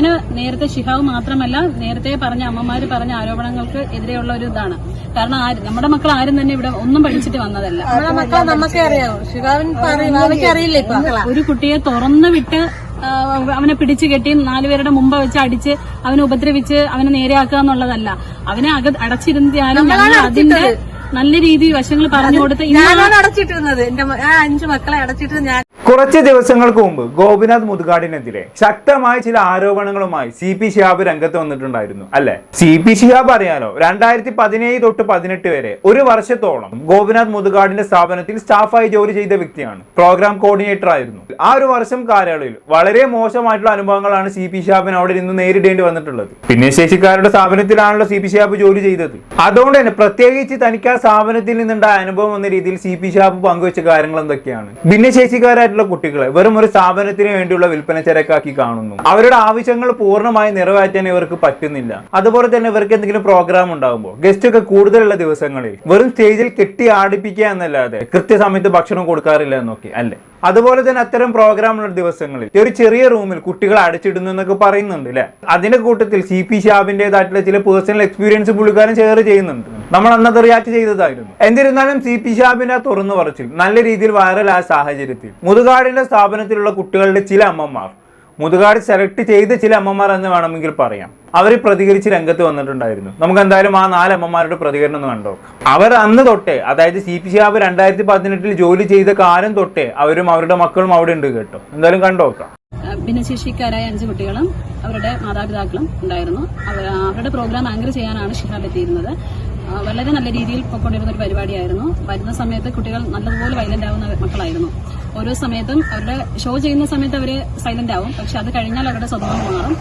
ഇങ്ങനെ നേരത്തെ ഷിഹാവ് മാത്രമല്ല നേരത്തെ പറഞ്ഞ അമ്മമാർ പറഞ്ഞ ആരോപണങ്ങൾക്ക് എതിരെയുള്ള ഒരു ഇതാണ്. കാരണം ആര് നമ്മുടെ മക്കൾ ആരും തന്നെ ഇവിടെ ഒന്നും പഠിച്ചിട്ട് വന്നതല്ല. ഒരു കുട്ടിയെ തുറന്നു വിട്ട് അവനെ പിടിച്ചു കെട്ടി നാലുപേരുടെ മുമ്പ് വെച്ച് അടിച്ച് അവനെ ഉപദ്രവിച്ച് അവനെ നേരെയാക്കുക എന്നുള്ളതല്ല. അവനെ അക അടച്ചിരുന്നാലും ഞങ്ങൾ അതിന്റെ നല്ല രീതിയിൽ വശങ്ങൾ പറഞ്ഞു കൊടുത്ത് ഞാനാണ് അടച്ചിട്ടിരുന്നത്. എന്റെ ആ അഞ്ചു മക്കളെ അടച്ചിട്ട് ഞാൻ കുറച്ച് ദിവസങ്ങൾക്ക് മുമ്പ് ഗോപിനാഥ് മുതുകാടിനെതിരെ ശക്തമായ ചില ആരോപണങ്ങളുമായി സി പി ഷിഹാബ് രംഗത്ത് വന്നിട്ടുണ്ടായിരുന്നു അല്ലെ? സി പി ഷിഹാബ് അറിയാലോ രണ്ടായിരത്തി പതിനേഴ് തൊട്ട് പതിനെട്ട് വരെ ഒരു വർഷത്തോളം ഗോപിനാഥ് മുതുകാടിന്റെ സ്ഥാപനത്തിൽ സ്റ്റാഫായി ജോലി ചെയ്ത വ്യക്തിയാണ് പ്രോഗ്രാം കോർഡിനേറ്റർ ആയിരുന്നു. ആ ഒരു വർഷം കാലയളവിൽ വളരെ മോശമായിട്ടുള്ള അനുഭവങ്ങളാണ് സി പി ഷിഹാബിന് അവിടെ നിന്ന് നേരിടേണ്ടി വന്നിട്ടുള്ളത്. ഭിന്നശേഷിക്കാരുടെ സ്ഥാപനത്തിലാണല്ലോ സി പി ഷിഹാബ് ജോലി ചെയ്തത്. അതുകൊണ്ട് തന്നെ പ്രത്യേകിച്ച് തനിക്ക് ആ സ്ഥാപനത്തിൽ നിന്നുണ്ടായ അനുഭവം എന്ന രീതിയിൽ സി പി ഷിഹാബ് പങ്കുവെച്ച കാര്യങ്ങൾ എന്തൊക്കെയാണ്? ഭിന്നശേഷിക്കാരായിട്ടുള്ള കുട്ടികളെ വെറും ഒരു സ്ഥാപനത്തിന് വേണ്ടിയുള്ള വിൽപ്പന ചരക്കാക്കി കാണുന്നു. അവരുടെ ആവശ്യങ്ങൾ പൂർണമായി നിറവേറ്റാൻ ഇവർക്ക് പറ്റുന്നില്ല. അതുപോലെ തന്നെ ഇവർക്ക് എന്തെങ്കിലും പ്രോഗ്രാം ഉണ്ടാകുമ്പോൾ ഗസ്റ്റ് ഒക്കെ കൂടുതലുള്ള ദിവസങ്ങളിൽ വെറും സ്റ്റേജിൽ കെട്ടി ആടിപ്പിക്കുക എന്നല്ലാതെ കൃത്യസമയത്ത് ഭക്ഷണം കൊടുക്കാറില്ല എന്നൊക്കെ അല്ലേ? അതുപോലെ തന്നെ അത്തരം പ്രോഗ്രാമുള്ള ദിവസങ്ങളിൽ ഒരു ചെറിയ റൂമിൽ കുട്ടികളെ അടച്ചിടുന്നു എന്നൊക്കെ പറയുന്നുണ്ട് അല്ലെ അതിന്റെ കൂട്ടത്തിൽ സി പി ഷാബിന്റേതായിട്ടുള്ള ചില പേഴ്സണൽ എക്സ്പീരിയൻസ് പുള്ളിക്കാരൻ ഷെയർ ചെയ്യുന്നുണ്ട്. നമ്മൾ അന്നത് റിയാക്ട് ചെയ്തതായിരുന്നു. എന്നിരുന്നാലും സി പി ഷാബിന്റെ ആ തുറന്നു പറച്ചിൽ നല്ല രീതിയിൽ വൈറൽ വൈറലായ സാഹചര്യത്തിൽ മുതുകാടിന്റെ സ്ഥാപനത്തിലുള്ള കുട്ടികളുടെ ചില അമ്മമാർ മുതുകാട് സെലക്ട് ചെയ്ത ചില അമ്മമാർ എന്ന് വേണമെങ്കിൽ പറയാം. അവർ പ്രതികരിച്ച് രംഗത്ത് വന്നിട്ടുണ്ടായിരുന്നു. നമുക്ക് എന്തായാലും ആ നാല് അമ്മമാരുടെ പ്രതികരണം ഒന്ന് കണ്ടോ അവർ അന്ന് തൊട്ടേ അതായത് സി പി സി ആബ് രണ്ടായിരത്തി പതിനെട്ടിൽ ജോലി ചെയ്ത കാലം തൊട്ടേ അവരും അവരുടെ മക്കളും അവിടെ ഉണ്ട് കേട്ടോ. എന്തായാലും കണ്ടോക്കാം ഭിന്നശേഷിക്കാരായ അഞ്ച് കുട്ടികളും അവരുടെ മാതാപിതാക്കളും ഉണ്ടായിരുന്നു. അവരുടെ പ്രോഗ്രാം ആങ്കർ ചെയ്യാനാണ് ഷിഹാബ് എത്തിയിരുന്നത്. വളരെ നല്ല രീതിയിൽ പൊക്കൊണ്ടിരുന്ന ഒരു പരിപാടിയായിരുന്നു. വരുന്ന സമയത്ത് കുട്ടികൾ നല്ലതുപോലെ വൈലന്റ് ആവുന്ന മക്കളായിരുന്നു. ഓരോ സമയത്തും അവരുടെ ഷോ ചെയ്യുന്ന സമയത്ത് അവർ സൈലന്റ് ആവും. പക്ഷെ അത് കഴിഞ്ഞാൽ അവരുടെ സ്വഭാവം മാറും.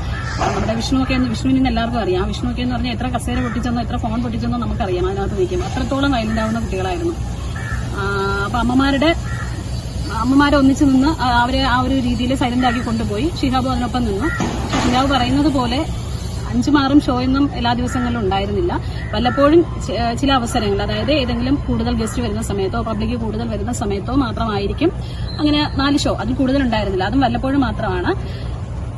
നമ്മുടെ വിഷ്ണുവൊക്കെ എന്ന് വിഷ്ണുവിന് ഇന്ന് എല്ലാവർക്കും അറിയാം. വിഷ്ണുവൊക്കെ എന്ന് പറഞ്ഞാൽ എത്ര കസേര പൊട്ടിച്ചെന്നോ എത്ര ഫോൺ പൊട്ടിച്ചെന്നോ നമുക്കറിയാം അതിനകത്ത് നിൽക്കും അത്രത്തോളം വൈലന്റ് ആവുന്ന കുട്ടികളായിരുന്നു. അപ്പൊ അമ്മമാരുടെ അമ്മമാരെ ഒന്നിച്ചു നിന്ന് അവരെ ആ ഒരു രീതിയിൽ സൈലന്റ് ആക്കി കൊണ്ടുപോയി. ഷിഹാബ് അതിനൊപ്പം നിന്നു. ഷിഹാബ് പറയുന്നത് പോലെ അഞ്ചു ഷോ ഷോയൊന്നും എല്ലാ ദിവസങ്ങളിലും ഉണ്ടായിരുന്നില്ല. വല്ലപ്പോഴും ചില അവസരങ്ങൾ അതായത് ഏതെങ്കിലും കൂടുതൽ ഗസ്റ്റ് വരുന്ന സമയത്തോ പബ്ലിക് കൂടുതൽ വരുന്ന സമയത്തോ മാത്രമായിരിക്കും അങ്ങനെ നാല് ഷോ അതിൽ കൂടുതൽ ഉണ്ടായിരുന്നില്ല. അതും വല്ലപ്പോഴും മാത്രമാണ്.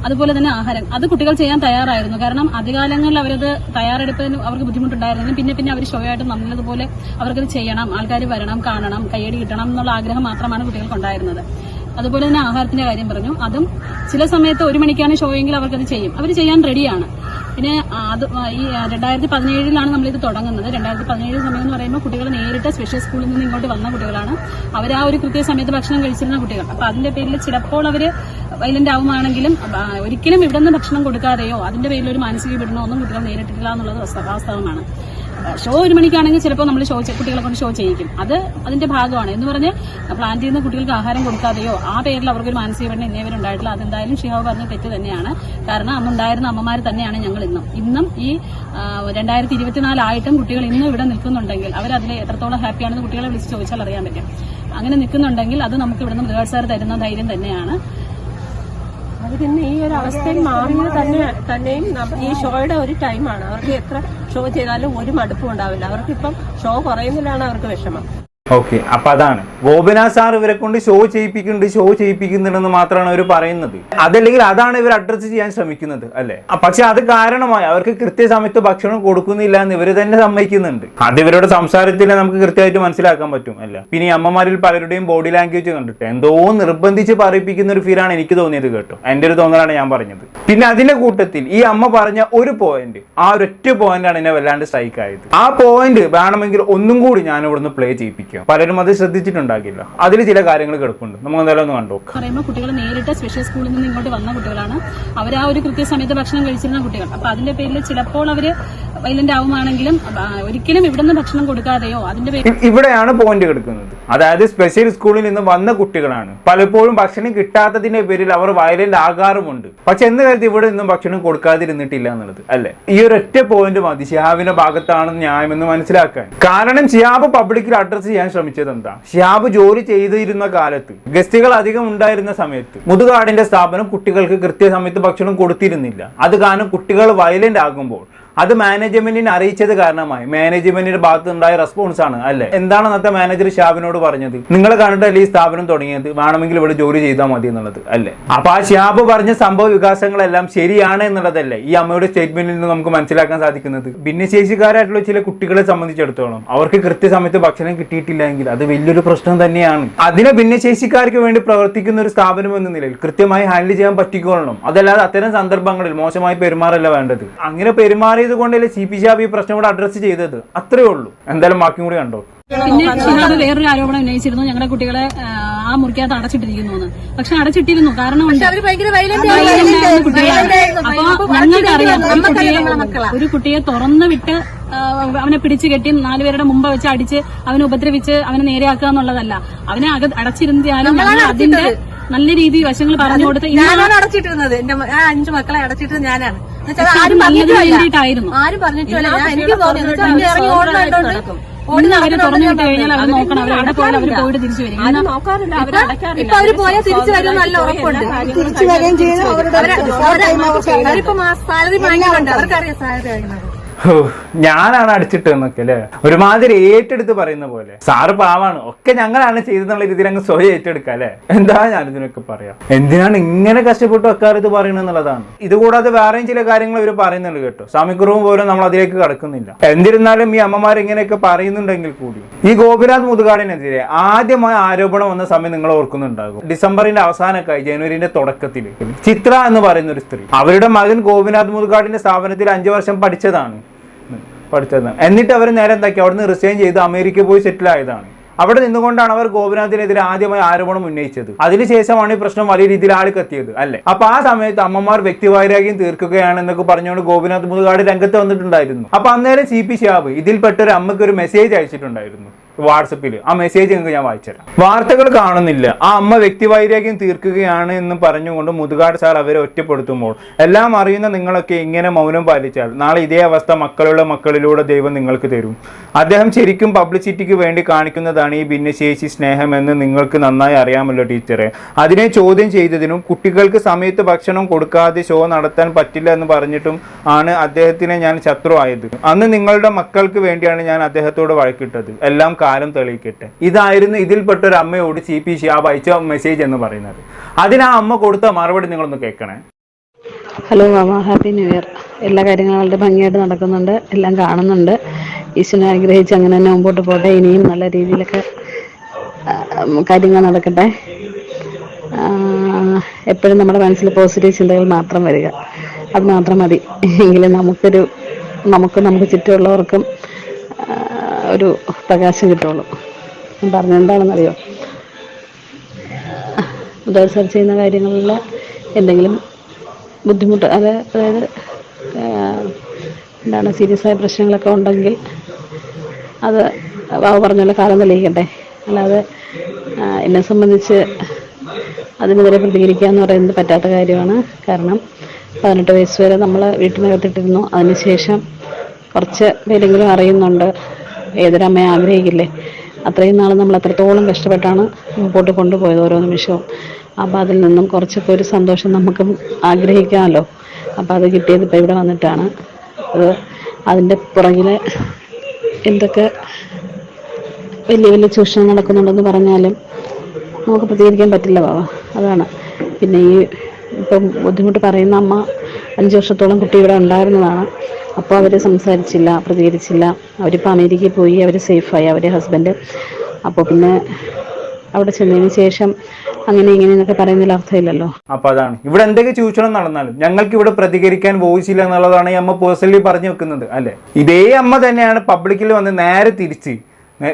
അതുപോലെ തന്നെ ആഹാരം. അത് കുട്ടികൾ ചെയ്യാൻ തയ്യാറായിരുന്നു. കാരണം അധികാലങ്ങളിൽ അവരത് തയ്യാറെടുപ്പതിന് അവർക്ക് ബുദ്ധിമുട്ടുണ്ടായിരുന്നു പിന്നെ പിന്നെ അവർ ഷോയായിട്ട് നല്ലതുപോലെ അവർക്കത് ചെയ്യണം ആൾക്കാർ വരണം കാണണം കയ്യടി കിട്ടണം എന്നുള്ള ആഗ്രഹം മാത്രമാണ് കുട്ടികൾക്കുണ്ടായിരുന്നത് അതുപോലെ തന്നെ ആഹാരത്തിന്റെ കാര്യം പറഞ്ഞു. അതും ചില സമയത്ത് ഒരു മണിക്കാണ് ഷോയെങ്കിൽ അവർക്കത് ചെയ്യും. അവർ ചെയ്യാൻ റെഡിയാണ് അത് ഈ രണ്ടായിരത്തി പതിനേഴിലാണ് നമ്മളിത് തുടങ്ങുന്നത്. രണ്ടായിരത്തി പതിനേഴ് സമയം എന്ന് പറയുമ്പോൾ കുട്ടികൾ നേരിട്ട് സ്പെഷ്യൽ സ്കൂളിൽ നിന്ന് ഇങ്ങോട്ട് വന്ന കുട്ടികളാണ്. അവർ ആ ഒരു കൃത്യ സമയത്ത് ഭക്ഷണം കഴിച്ചിരുന്ന കുട്ടികൾ. അപ്പൊ അതിന്റെ പേരിൽ ചിലപ്പോൾ അവർ വൈലന്റ് ആവുകയാണെങ്കിലും ഒരിക്കലും ഇവിടെ നിന്ന് ഭക്ഷണം കൊടുക്കാതെയോ അതിന്റെ പേരിൽ ഒരു മാനസിക പീഡനമോ ഒന്നും കുട്ടികൾ നേരിട്ടിട്ടില്ല എന്നുള്ളത് വസ്ത- വാസ്തവമാണ്. ഷോ ഒരു മണിക്കാണെങ്കിൽ ചിലപ്പോൾ നമ്മൾ ഷോ കുട്ടികളെ കൊണ്ട് ഷോ ചെയ്യിക്കും. അത് അതിന്റെ ഭാഗമാണ്. എന്ന് പറഞ്ഞ് പ്ലാൻ ചെയ്യുന്ന കുട്ടികൾക്ക് ആഹാരം കൊടുക്കാതെയോ ആ പേരിൽ അവർക്കൊരു മാനസിക പഠനം എന്നിവർ ഉണ്ടായിട്ടില്ല. അതെന്തായാലും ഷിഹാബ് പറഞ്ഞ തെറ്റ് തന്നെയാണ്. കാരണം അന്നുണ്ടായിരുന്ന അമ്മമാർ തന്നെയാണ് ഞങ്ങൾ ഇന്നും. ഇന്നും ഈ രണ്ടായിരത്തി ഇരുപത്തിനാലായിട്ടും കുട്ടികൾ ഇന്നും ഇവിടെ നിൽക്കുന്നുണ്ടെങ്കിൽ അവരതിൽ എത്രത്തോളം ഹാപ്പിയാണെന്ന് കുട്ടികളെ വിളിച്ച് ചോദിച്ചാൽ അറിയാൻ പറ്റും. അങ്ങനെ നിൽക്കുന്നുണ്ടെങ്കിൽ അത് നമുക്ക് ഇവിടുന്ന് മൃഗാട് തരുന്ന ധൈര്യം തന്നെയാണ്. അത് പിന്നെ ഈ ഒരു അവസ്ഥയിൽ മാറിയത് തന്നെ തന്നെയും ഈ ഷോയുടെ ഒരു ടൈമാണ് അവർക്ക് എത്ര ഷോ ചെയ്താലും ഒരു മടുപ്പും ഉണ്ടാവില്ല. അവർക്കിപ്പം ഷോ കുറയുന്നതിലാണ് അവർക്ക് വിഷമം. ഓക്കെ അപ്പൊ അതാണ്. ഗോപിനാ സാർ ഇവരെ കൊണ്ട് ഷോ ചെയ്യിപ്പിക്കുന്നുണ്ട് ഷോ ചെയ്യിപ്പിക്കുന്നുണ്ടെന്ന് മാത്രമാണ് അവർ പറയുന്നത്. അതല്ലെങ്കിൽ അതാണ് ഇവർ അഡ്രസ്സ് ചെയ്യാൻ ശ്രമിക്കുന്നത് അല്ലെ? പക്ഷെ അത് കാരണമായി. അവർക്ക് കൃത്യസമയത്ത് ഭക്ഷണം കൊടുക്കുന്നില്ല എന്ന് ഇവർ തന്നെ സമ്മതിക്കുന്നുണ്ട്. അത് ഇവരുടെ സംസാരത്തിൽ നമുക്ക് കൃത്യമായിട്ട് മനസ്സിലാക്കാൻ പറ്റും അല്ല? പിന്നെ അമ്മമാരിൽ പലരുടെയും ബോഡി ലാംഗ്വേജ് കണ്ടിട്ട് എന്തോ നിർബന്ധിച്ച് പറയിപ്പിക്കുന്ന ഒരു ഫീലാണ് എനിക്ക് തോന്നിയത് കേട്ടോ. എന്റെ ഒരു തോന്നലാണ് ഞാൻ പറഞ്ഞത്. പിന്നെ അതിന്റെ കൂട്ടത്തിൽ ഈ അമ്മ പറഞ്ഞ ഒരു പോയിന്റ് ആ ഒരൊറ്റ പോയിന്റാണ് എന്നെ വല്ലാണ്ട് സ്ട്രൈക്ക് ആയത്. ആ പോയിന്റ് വേണമെങ്കിൽ ഒന്നും കൂടി ഞാൻ ഇവിടുന്ന് പ്ലേ ചെയ്യിപ്പിക്കാം പലരും അത് ശ്രദ്ധിച്ചിട്ടുണ്ടാകില്ല. അതിൽ ചില കാര്യങ്ങൾ കിടപ്പുണ്ട്. നമുക്ക് എന്തായാലും ഒന്ന് കണ്ടു പറയുമ്പോൾ കുട്ടികൾ നേരിട്ട് സ്പെഷ്യൽ സ്കൂളിൽ നിന്ന് ഇങ്ങോട്ട് വന്ന കുട്ടികളാണ്. അവർ ആ ഒരു കൃത്യസമയത്ത് ഭക്ഷണം കഴിച്ചിരുന്ന കുട്ടികൾ. അപ്പൊ അതിന്റെ പേരിൽ ചിലപ്പോൾ അവർ വൈലന്റ് ആവുകയാണെങ്കിലും ഒരിക്കലും ഇവിടുന്ന് ഭക്ഷണം കൊടുക്കാതെയോ അതിന്റെ ഇവിടെയാണ് പോയിന്റ് കിടക്കുന്നത്. അതായത് സ്പെഷ്യൽ സ്കൂളിൽ നിന്ന് വന്ന കുട്ടികളാണ്. പലപ്പോഴും ഭക്ഷണം കിട്ടാത്തതിന്റെ പേരിൽ അവർ വയലന്റ് ആകാറുമുണ്ട്. പക്ഷെ എന്ന് കരുതി ഇവിടെ നിന്നും ഭക്ഷണം കൊടുക്കാതിരുന്നിട്ടില്ല എന്നുള്ളത് അല്ലെ? ഈ ഒരു ഒറ്റ പോയിന്റ് മതി. ഷിഹാബിന്റെ ഭാഗത്താണ് ന്യായമെന്ന് മനസ്സിലാക്കാൻ. കാരണം ഷിഹാബ് പബ്ലിക്കിൽ അഡ്രസ് ചെയ്യാൻ ശ്രമിച്ചത് എന്താ? ഷിഹാബ് ജോലി ചെയ്തിരുന്ന കാലത്ത് ഗസ്റ്റുകൾ അധികം ഉണ്ടായിരുന്ന സമയത്ത് മുതുകാടിന്റെ സ്ഥാപനം കുട്ടികൾക്ക് കൃത്യസമയത്ത് ഭക്ഷണം കൊടുത്തിരുന്നില്ല. അത് കാരണം കുട്ടികൾ വയലന്റ് ആകുമ്പോൾ അത് മാനേജ്മെന്റിനെ അറിയിച്ചത് കാരണമായി. മാനേജ്മെന്റിന്റെ ഭാഗത്ത് ഉണ്ടായ റെസ്പോൺസ് ആണ് അല്ലെ? എന്താണ് അന്നത്തെ മാനേജർ ഷാബിനോട് പറഞ്ഞത്? നിങ്ങളെ കണ്ടിട്ടല്ലേ ഈ സ്ഥാപനം തുടങ്ങിയത്? വേണമെങ്കിൽ ഇവിടെ ജോലി ചെയ്താൽ മതി എന്നുള്ളത് അല്ലെ? അപ്പൊ ആ ഷാബ് പറഞ്ഞ സംഭവ വികാസങ്ങളെല്ലാം ശരിയാണ് എന്നുള്ളതല്ലേ ഈ അമ്മയുടെ സ്റ്റേറ്റ്മെന്റിൽ നിന്ന് നമുക്ക് മനസ്സിലാക്കാൻ സാധിക്കുന്നത്? ഭിന്നശേഷിക്കാരായിട്ടുള്ള ചില കുട്ടികളെ സംബന്ധിച്ചിടത്തോളം അവർക്ക് കൃത്യസമയത്ത് ഭക്ഷണം കിട്ടിയിട്ടില്ലെങ്കിൽ അത് വലിയൊരു പ്രശ്നം തന്നെയാണ്. അതിനെ ഭിന്നശേഷിക്കാർക്ക് വേണ്ടി പ്രവർത്തിക്കുന്ന ഒരു സ്ഥാപനം എന്ന നിലയിൽ കൃത്യമായി ഹാൻഡിൽ ചെയ്യാൻ പറ്റിക്കൊള്ളണം. അതല്ലാതെ അത്തരം സന്ദർഭങ്ങളിൽ മോശമായി പെരുമാറല്ല വേണ്ടത്. അങ്ങനെ പെരുമാറിയത് കൊണ്ടല്ലേ സി പി ഷാബ് ഈ പ്രശ്നം കൂടെ അഡ്രസ്സ് ചെയ്തത്? അത്രേ ഉള്ളൂ. എന്തായാലും ബാക്കിയും കൂടി കണ്ടോ? പിന്നെ ഷിഹാബ് വേറൊരു ആരോപണം ഉന്നയിച്ചിരുന്നു. ഞങ്ങളുടെ കുട്ടികളെ ആ, മുറിക്കകത്ത് അടച്ചിട്ടിരിക്കുന്നു എന്ന്. പക്ഷെ അടച്ചിട്ടിരുന്നു. കാരണം. അപ്പൊ ഞങ്ങൾക്കറിയാം ഒരു കുട്ടിയെ ഒരു കുട്ടിയെ തുറന്നു വിട്ട് അവനെ പിടിച്ചു കെട്ടി നാലുപേരുടെ മുമ്പ് വെച്ച് അടിച്ച് അവനെ ഉപദ്രവിച്ച് അവനെ നേരെയാക്കുക എന്നുള്ളതല്ല. അവനെ അക അടച്ചിരുന്നാലും അതിന്റെ നല്ല രീതിയിൽ വശങ്ങൾ പറഞ്ഞു കൊടുത്ത് ഞാനാണ് അടച്ചിട്ടിരുന്നത്. എന്റെ അഞ്ചു മക്കളെ അടച്ചിട്ടത് ഞാനാണ്. ആരും വേണ്ടിയിട്ടായിരുന്നു. ആരും പറഞ്ഞിട്ടില്ല എനിക്ക് ഇറങ്ങി ഓടി അവരെ തുറന്നു വിട്ട് കഴിഞ്ഞാൽ അവർ നോക്കണം. അവർ അവിടെ പോയാൽ അവർ പോയിട്ട് തിരിച്ചു വരും. ഇപ്പൊ അവർ പോയാൽ തിരിച്ചു വരും നല്ല ഉറപ്പുണ്ട്. തിരിച്ചു വരികയും അവരുടെ അവരിപ്പോ സാലറി വാങ്ങിക്കുന്നുണ്ട് അവർക്കറിയാം സാലറി വാങ്ങുന്നത് ഞാനാണ് അടിച്ചിട്ട് എന്നൊക്കെ അല്ലേ? ഒരുമാതിരി ഏറ്റെടുത്ത് പറയുന്ന പോലെ. സാറ് പാവാണ്. ഒക്കെ ഞങ്ങളാണ് ചെയ്തെന്നുള്ള രീതിയിൽ അങ്ങ് സ്വയം ഏറ്റെടുക്കുക അല്ലേ? എന്താ ഞാൻ ഇതിനൊക്കെ പറയാം? എന്തിനാണ് ഇങ്ങനെ കഷ്ടപ്പെട്ട് വെക്കാറ് ഇത് പറയണെന്നുള്ളതാണ് ഇത് കൂടാതെ വേറെയും ചില കാര്യങ്ങൾ ഇവർ പറയുന്നുണ്ട് കേട്ടോ. സമയക്കുറവും പോലും നമ്മൾ അതിലേക്ക് കടക്കുന്നില്ല. എന്നിരുന്നാലും ഈ അമ്മമാർ ഇങ്ങനെയൊക്കെ പറയുന്നുണ്ടെങ്കിൽ കൂടി. ഈ ഗോപിനാഥ് മുതുകാടിനെതിരെ ആദ്യമായ ആരോപണം വന്ന സമയം നിങ്ങൾ ഓർക്കുന്നുണ്ടാകും. ഡിസംബറിന്റെ അവസാനക്കായി ജനുവരിന്റെ തുടക്കത്തിൽ ചിത്ര എന്ന് പറയുന്ന ഒരു സ്ത്രീ. അവരുടെ മകൻ ഗോപിനാഥ് മുതുകാടിന്റെ സ്ഥാപനത്തിൽ അഞ്ചു വർഷം പഠിച്ചതാണ്. പഠിച്ചതാണ് എന്നിട്ട് അവർ നേരെ എന്താക്കി? അവിടെ നിന്ന് റിസൈൻ ചെയ്ത് അമേരിക്ക പോയി സെറ്റിൽ ആയതാണ്. അവിടെ നിന്നുകൊണ്ടാണ് അവർ ഗോപിനാഥിനെതിരെ ആദ്യമായി ആരോപണം ഉന്നയിച്ചത്. അതിനുശേഷമാണ് ഈ പ്രശ്നം വലിയ രീതിയിൽ ആളിക്കത്തിയത് അല്ലെ? അപ്പൊ ആ സമയത്ത് അമ്മമാർ വ്യക്തിവൈരാഗ്യം തീർക്കുകയാണെന്നൊക്കെ പറഞ്ഞുകൊണ്ട് ഗോപിനാഥ് മുതുകാട് രംഗത്ത് വന്നിട്ടുണ്ടായിരുന്നു. അപ്പൊ അന്നേരം സി പി ഷിയാബ് ഇതിൽപ്പെട്ട ഒരു അമ്മയ്ക്ക് ഒരു മെസ്സേജ് അയച്ചിട്ടുണ്ടായിരുന്നു. വാട്സപ്പിൽ ആ മെസ്സേജ് നിങ്ങൾക്ക് ഞാൻ വായിച്ചുതരാം. വാർത്തകൾ കാണുന്നില്ല. ആ അമ്മ വ്യക്തിവൈരാഗ്യം തീർക്കുകയാണ് എന്ന് പറഞ്ഞുകൊണ്ട് മുതുകാട് സാർ അവരെ ഒറ്റപ്പെടുത്തുമ്പോൾ എല്ലാം അറിയുന്ന നിങ്ങളൊക്കെ ഇങ്ങനെ മൗനം പാലിച്ചാൽ നാളെ ഇതേ അവസ്ഥ മക്കളുള്ള മക്കളിലൂടെ ദൈവം നിങ്ങൾക്ക് തരും. അദ്ദേഹം ശരിക്കും പബ്ലിസിറ്റിക്ക് വേണ്ടി കാണിക്കുന്നതാണ് ഈ ഭിന്നശേഷി സ്നേഹം എന്ന് നിങ്ങൾക്ക് നന്നായി അറിയാമല്ലോ ടീച്ചറെ. അതിനെ ചോദ്യം ചെയ്തതിനും കുട്ടികൾക്ക് സമയത്ത് ഭക്ഷണം കൊടുക്കാതെ ഷോ നടത്താൻ പറ്റില്ല എന്ന് പറഞ്ഞിട്ടും ആണ് അദ്ദേഹത്തിനെ ഞാൻ ശത്രു ആയത് അന്ന് നിങ്ങളുടെ മക്കൾക്ക് വേണ്ടിയാണ് ഞാൻ അദ്ദേഹത്തോട് വഴക്കിട്ടത്. എല്ലാം കാലം തെളിയിക്കട്ടെ. ഇതായിരുന്നു ഇതിൽപ്പെട്ട ഒരു അമ്മയോട് സി പി ഷിയാബ് അയച്ച മെസ്സേജ് എന്ന് പറയുന്നത്. അതിന് ആ അമ്മ കൊടുത്ത മറുപടി നിങ്ങളൊന്ന് കേൾക്കണേ. ഹലോ മാമ. ഹാപ്പി ന്യൂ ഇയർ എല്ലാ കാര്യങ്ങളും വളരെ ഭംഗിയായിട്ട് നടക്കുന്നുണ്ട്. എല്ലാം കാണുന്നുണ്ട്. ഈശ്വരനെ അനുഗ്രഹിച്ച് അങ്ങനെ തന്നെ മുമ്പോട്ട് പോട്ടെ. ഇനിയും നല്ല രീതിയിലൊക്കെ കാര്യങ്ങൾ നടക്കട്ടെ. എപ്പോഴും നമ്മുടെ മനസ്സിൽ പോസിറ്റീവ് ചിന്തകൾ മാത്രം വരിക. അത് മാത്രം മതി. എങ്കിലും നമുക്കൊരു നമുക്ക് നമുക്ക് ചുറ്റുമുള്ളവർക്കും ഒരു പ്രകാശം കിട്ടുള്ളൂ. ഞാൻ പറഞ്ഞെന്താണെന്നറിയോ സെർച്ച് ചെയ്യുന്ന കാര്യങ്ങളിൽ എന്തെങ്കിലും ബുദ്ധിമുട്ട് അത് അതായത് എന്താണ് സീരിയസ് ആയ പ്രശ്നങ്ങളൊക്കെ ഉണ്ടെങ്കിൽ അത് വാവ് പറഞ്ഞ പോലെ കാലം തെളിയിക്കട്ടെ. അല്ലാതെ എന്നെ സംബന്ധിച്ച് അതിനെതിരെ പ്രതികരിക്കുക എന്ന് പറയുന്നത് പറ്റാത്ത കാര്യമാണ്. കാരണം പതിനെട്ട് വയസ്സ് വരെ നമ്മൾ വീട്ടിനകത്തിട്ടിരുന്നു. അതിനുശേഷം കുറച്ച് പേരെങ്കിലും അറിയുന്നുണ്ട്. ഏതൊരമ്മയെ ആഗ്രഹിക്കില്ലേ? അത്രയും നാൾ നമ്മൾ എത്രത്തോളം കഷ്ടപ്പെട്ടാണ് മുമ്പോട്ട് കൊണ്ടുപോയത് ഓരോ നിമിഷവും. അപ്പം അതിൽ നിന്നും കുറച്ചൊക്കെ ഒരു സന്തോഷം നമുക്കും ആഗ്രഹിക്കാമല്ലോ. അപ്പം അത് കിട്ടിയത് ഇപ്പം ഇവിടെ വന്നിട്ടാണ്. അത് അതിന്റെ പുറകിൽ എന്തൊക്കെ വലിയ വലിയ ചൂഷണം നടക്കുന്നുണ്ടെന്ന് പറഞ്ഞാലും നമുക്ക് പ്രതികരിക്കാൻ പറ്റില്ല ബാബ അതാണ്. പിന്നെ ഈ ഇപ്പം ബുദ്ധിമുട്ട് പറയുന്ന അമ്മ അഞ്ച് വർഷത്തോളം കുട്ടി ഇവിടെ ഉണ്ടായിരുന്നതാണ്. അപ്പോൾ അവർ സംസാരിച്ചില്ല പ്രതികരിച്ചില്ല. അവരിപ്പോൾ അമേരിക്കയിൽ പോയി അവർ സേഫായി അവരെ ഹസ്ബൻഡ് അപ്പോൾ പിന്നെ അവിടെ ചെന്നതിന് ശേഷം അങ്ങനെ ഇങ്ങനെ എന്നൊക്കെ പറയുന്നതിൽ അർത്ഥമില്ലല്ലോ. അപ്പൊ അതാണ്. ഇവിടെ എന്തൊക്കെ ചൂഷണം നടന്നാലും ഞങ്ങൾക്ക് ഇവിടെ പ്രതികരിക്കാൻ വോയിസ് ഇല്ല എന്നുള്ളതാണ് ഈ അമ്മ പേഴ്സണലി പറഞ്ഞു വെക്കുന്നത് അല്ലെ? ഇതേ അമ്മ തന്നെയാണ് പബ്ലിക്കിൽ വന്ന് നേരെ തിരിച്ച്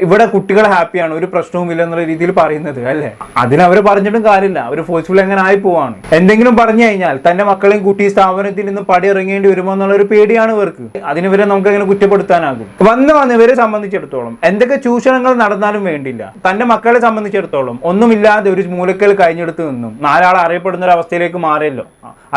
ഇവിടെ കുട്ടികൾ ഹാപ്പിയാണ് ഒരു പ്രശ്നവും ഇല്ല എന്നുള്ള രീതിയിൽ പറയുന്നത് അല്ലേ? അതിന് അവർ പറഞ്ഞിട്ടും കാര്യമില്ല അവർ ഫോഴ്സ്ഫുൾ എങ്ങനെ ആയി പോവാണ്. എന്തെങ്കിലും പറഞ്ഞു കഴിഞ്ഞാൽ തന്റെ മക്കളെയും കൂട്ടി സ്ഥാപനത്തിൽ നിന്ന് പടി ഇറങ്ങേണ്ടി വരുമോ എന്നുള്ള ഒരു പേടിയാണ് ഇവർക്ക്. അതിനിവരെ നമുക്ക് എങ്ങനെ കുറ്റപ്പെടുത്താനാകും. വന്ന് വന്ന് ഇവരെ സംബന്ധിച്ചിടത്തോളം എന്തൊക്കെ ചൂഷണങ്ങൾ നടന്നാലും വേണ്ടില്ല തന്റെ മക്കളെ സംബന്ധിച്ചിടത്തോളം ഒന്നുമില്ലാതെ ഒരു മൂലക്കൽ കഴിഞ്ഞെടുത്ത് നിന്നും നാലാൾ അറിയപ്പെടുന്ന ഒരു അവസ്ഥയിലേക്ക് മാറിയല്ലോ.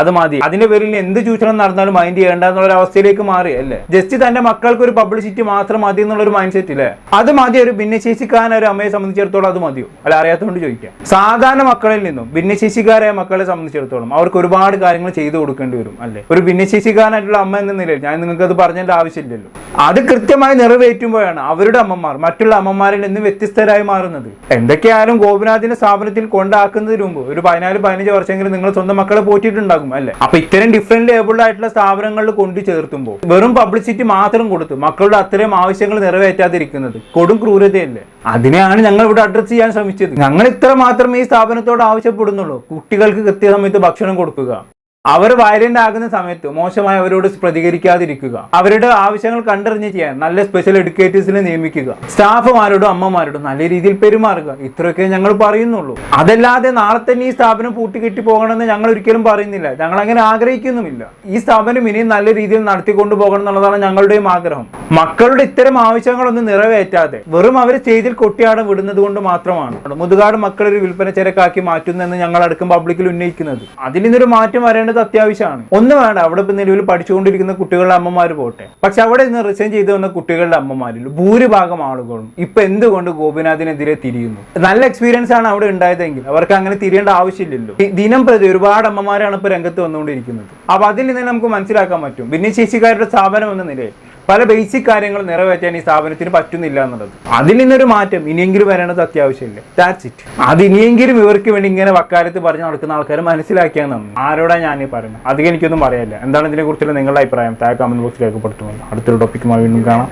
അത് മതി. അതിന്റെ പേരിൽ എന്ത് ചൂഷണം നടന്നാലും മൈൻഡ് ചെയ്യേണ്ട എന്നുള്ള ഒരു അവസ്ഥയിലേക്ക് മാറി അല്ലേ? ജസ്റ്റ് തന്റെ മക്കൾക്ക് ഒരു പബ്ലിസിറ്റി മാത്രം മതി എന്നുള്ള ഒരു മൈൻഡ് സെറ്റ് ഇല്ലേ? അത് മതി ഒരു ഭിന്നശേഷിക്കാരൻ ഒരു അമ്മയെ സംബന്ധിച്ചിടത്തോളം അത് മതിയോ? അല്ല അറിയാത്തതുകൊണ്ട് ചോദിക്കാം. സാധാരണ മക്കളിൽ നിന്നും ഭിന്നശേഷിക്കാരായ മക്കളെ സംബന്ധിച്ചിടത്തോളം അവർക്ക് ഒരുപാട് കാര്യങ്ങൾ ചെയ്തു കൊടുക്കേണ്ടി വരും അല്ലേ? ഒരു ഭിന്നശേഷിക്കാരനായിട്ടുള്ള അമ്മ എന്ന നിലയിൽ ഞാൻ നിങ്ങൾക്ക് അത് പറഞ്ഞതിന്റെ ആവശ്യമില്ലല്ലോ. അത് കൃത്യമായി നിറവേറ്റുമ്പോഴാണ് അവരുടെ അമ്മമാർ മറ്റുള്ള അമ്മമാരിൽ നിന്ന് വ്യത്യസ്തരായി മാറുന്നത്. എന്തൊക്കെയാലും ഗോപിനാഥിന്റെ സ്ഥാപനത്തിൽ കൊണ്ടാക്കുന്നതിന് മുമ്പ് ഒരു പതിനാല് പതിനഞ്ച് വർഷമെങ്കിലും നിങ്ങൾ സ്വന്തം മക്കളെ പോറ്റിയിട്ടുണ്ടാകും അല്ലേ? അപ്പൊ ഇത്തരം ഡിഫറെന്റ് ലേബിൾഡ് ആയിട്ടുള്ള സ്ഥാപനങ്ങളിൽ കൊണ്ടു ചേർത്തുമ്പോൾ വെറും പബ്ലിസിറ്റി മാത്രം കൊടുത്ത് മക്കളുടെ അത്രയും ആവശ്യങ്ങൾ നിറവേറ്റാതിരിക്കുന്നത് ക്രൂരതയല്ലേ? അതിനെയാണ് ഞങ്ങൾ ഇവിടെ അഡ്രസ് ചെയ്യാൻ ശ്രമിച്ചത്. ഞങ്ങൾ ഇത്ര മാത്രമേ ഈ സ്ഥാപനത്തോട് ആവശ്യപ്പെടുന്നുള്ളൂ. കുട്ടികൾക്ക് കൃത്യസമയത്ത് ഭക്ഷണം കൊടുക്കുക. അവർ വയലന്റ് ആകുന്ന സമയത്ത് മോശമായി അവരോട് പ്രതികരിക്കാതിരിക്കുക. അവരുടെ ആവശ്യങ്ങൾ കണ്ടറിഞ്ഞ് ചെയ്യാൻ നല്ല സ്പെഷ്യൽ എഡ്യൂക്കേറ്റേഴ്സിനെ നിയമിക്കുക. സ്റ്റാഫുമാരോടും അമ്മമാരോടും നല്ല രീതിയിൽ പെരുമാറുക. ഇത്രയൊക്കെ ഞങ്ങൾ പറയുന്നുള്ളൂ. അതല്ലാതെ നാളെ തന്നെ ഈ സ്ഥാപനം പൂട്ടിക്കെട്ടി പോകണമെന്ന് ഞങ്ങൾ ഒരിക്കലും പറയുന്നില്ല. ഞങ്ങൾ അങ്ങനെ ആഗ്രഹിക്കുന്നുമില്ല. ഈ സ്ഥാപനം ഇനിയും നല്ല രീതിയിൽ നടത്തിക്കൊണ്ടു പോകണം എന്നുള്ളതാണ് ഞങ്ങളുടെയും ആഗ്രഹം. മക്കളുടെ ഇത്തരം ആവശ്യങ്ങളൊന്നും നിറവേറ്റാതെ വെറും അവർ സ്റ്റേജിൽ കൊട്ടിയാടം വിടുന്നത് കൊണ്ട് മാത്രമാണ് മുതുകാട് മക്കളൊരു വിൽപ്പന ചരക്കാക്കി മാറ്റുന്നതെന്ന് ഞങ്ങൾ അടക്കം പബ്ലിക്കിൽ ഉന്നയിക്കുന്നത്. അതിൽ നിന്നൊരു മാറ്റം വരേണ്ടത് അത്യാവശ്യമാണ്. ഒന്ന് വേണ്ട അവിടെ ഇപ്പൊ നിലവിൽ പഠിച്ചുകൊണ്ടിരിക്കുന്ന കുട്ടികളുടെ അമ്മമാർ പോട്ടെ. പക്ഷെ അവിടെ നിന്ന് റിസൈൻ ചെയ്തു വന്ന കുട്ടികളുടെ അമ്മമാരിൽ ഭൂരിഭാഗം ആളുകളും ഇപ്പൊ എന്തുകൊണ്ട് ഗോപിനാഥിനെതിരെ തിരിയുന്നു? നല്ല എക്സ്പീരിയൻസ് ആണ് അവിടെ ഉണ്ടായതെങ്കിൽ. അവർക്ക് അങ്ങനെ തിരിയേണ്ട ആവശ്യമില്ലല്ലോ. ദിനം പ്രതി ഒരുപാട് അമ്മമാരാണ് ഇപ്പൊ രംഗത്ത് വന്നുകൊണ്ടിരിക്കുന്നത്. അപ്പൊ അതിൽ നിന്ന് നമുക്ക് മനസ്സിലാക്കാൻ പറ്റും. ഭിന്നശേഷിക്കാരുടെ സ്ഥാപനം എന്ന നിലയിൽ പല ബേസിക് കാര്യങ്ങൾ നിറവേറ്റാൻ ഈ സ്ഥാപനത്തിന് പറ്റുന്നില്ല എന്നുള്ളത്. അതിൽ നിന്നൊരു മാറ്റം ഇനിയെങ്കിലും വരേണ്ടത് അത്യാവശ്യമില്ല ദാറ്റ്സ് ഇറ്റ് അത് ഇനിയെങ്കിലും ഇവർക്ക് വേണ്ടി ഇങ്ങനെ വക്കാലത്ത് പറഞ്ഞ് നടക്കുന്ന ആൾക്കാർ മനസ്സിലാക്കിയാൽ നന്ദി ആരോടാ ഞാൻ പറയുന്നത് അധികം എനിക്കൊന്നും പറയാനില്ല. എന്താണ് ഇതിനെ കുറിച്ചുള്ള നിങ്ങളുടെ അഭിപ്രായം? താഴെ കമന്റ് ബോക്സിൽ രേഖപ്പെടുത്തുമല്ലോ അടുത്തൊരു ടോപ്പിക്കുമായി വീണ്ടും കാണാം.